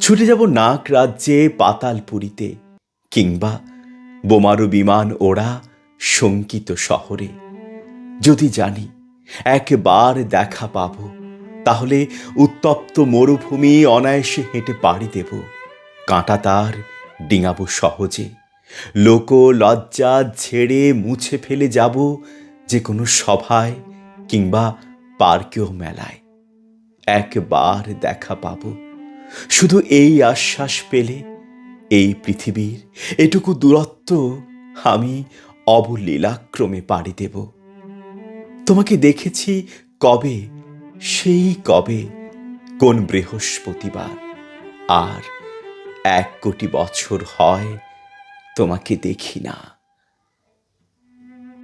ছুটে যাব নাক রাজ্যে পাতালপুরীতে কিংবা বোমারু বিমান ওড়া শঙ্কিত শহরে। যদি জানি একবার দেখা পাব, তাহলে উত্তপ্ত মরুভূমি অনায়াসে হেঁটে পাড়ি দেব। কাঁটা তার ডিঙাবো সহজে। লোক লজ্জা ঝেড়ে মুছে ফেলে যাব যে কোনো সভায় কিংবা পার্কেও মেলায়। একবার দেখা পাবো। শুধু এই আশ্বাস পেলে এই পৃথিবীর এটুকু দূরত্ব আমি অবলীলাক্রমে পাড়ি দেব। তোমাকে দেখেছি কবে, সেই কবে, কোন বৃহস্পতিবার। আর এক কোটি বছর হয় তোমাকে দেখি না।